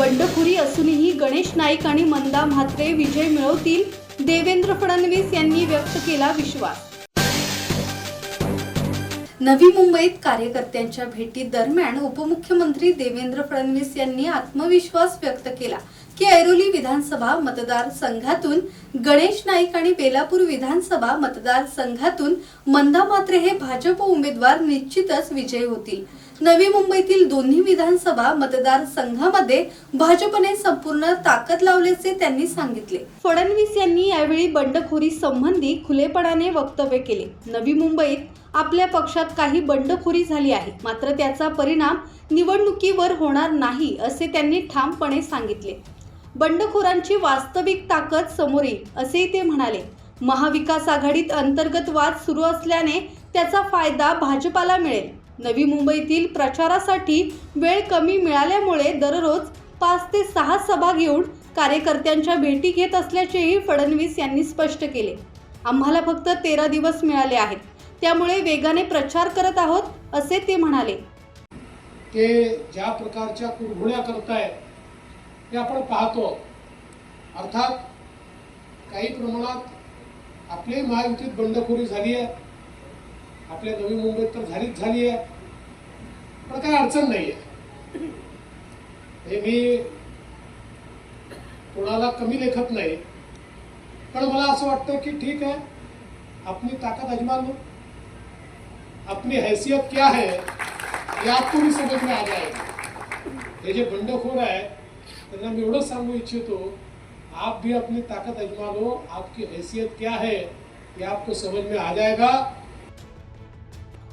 बंडखोरी असूनही गणेश नाईक आणि मंदा म्हात्रे विजय मिळवतील. देवेंद्र फडणवीस यांनी व्यक्त केला विश्वास. नवी मुंबईत कार्यकर्त्यांच्या भेटी दरम्यान उपमुख्यमंत्री देवेंद्र फडणवीस यांनी आत्मविश्वास व्यक्त केला की ऐरोली विधानसभा मतदारसंघातून गणेश नाईक आणि बेलापूर विधानसभा मतदारसंघातून मंदा मात्रे हे भाजप उमेदवार निश्चितच विजयी होतील. नवी मुंबईतील दोन्ही विधानसभा मतदारसंघामध्ये भाजपने संपूर्ण ताकद लावल्याचे त्यांनी सांगितले. फडणवीस यांनी यावेळी बंडखोरी संबंधी खुलेपणाने वक्तव्य केले. नवी मुंबईत आपल्या पक्षात काही बंडखोरी झाली आहे. मात्र त्याचा परिणाम निवडणुकीवर होणार नाही असे त्यांनी ठामपणे सांगितले. बंडखोरांची वास्तविक ताकद समोर येईल असेही ते म्हणाले. महाविकास आघाडीत अंतर्गत वाद सुरू असल्याने त्याचा फायदा भाजपाला मिळेल. नवी मुंबईतील प्रचारासाठी वेळ कमी मिळाल्यामुळे दररोज पाच ते सहा सभा घेऊन कार्यकर्त्यांच्या भेटी घेत असल्याचेही फडणवीस यांनी स्पष्ट केले. आम्हाला फक्त तेरा दिवस मिळाले आहेत. त्यामुळे वेगाने प्रचार करत आहोत असे ते म्हणाले. ते ज्या प्रकारच्या कुरघुड्या करतायत ते आपण पाहतो. अर्थात काही प्रमाणात आपली महायुतीत बंडखोरी झाली आहे आपल्या नवी मुंबईत तर झालीच झाली आहे पण काही अडचण नाही आहे हे मी कोणाला कमी लेखत नाही. पण मला असं वाटतं की ठीक है अपनी ताकत अजमा लो अपनी हैसियत क्या है या आपको भी समझ में आ हे जे बंडखोर आहे त्यांना मी एवढंच सांगू इच्छितो आप भी अपनी ताकत अजमा लो आपकी हैसियत क्या है ये आपको समझ में आ जाएगा.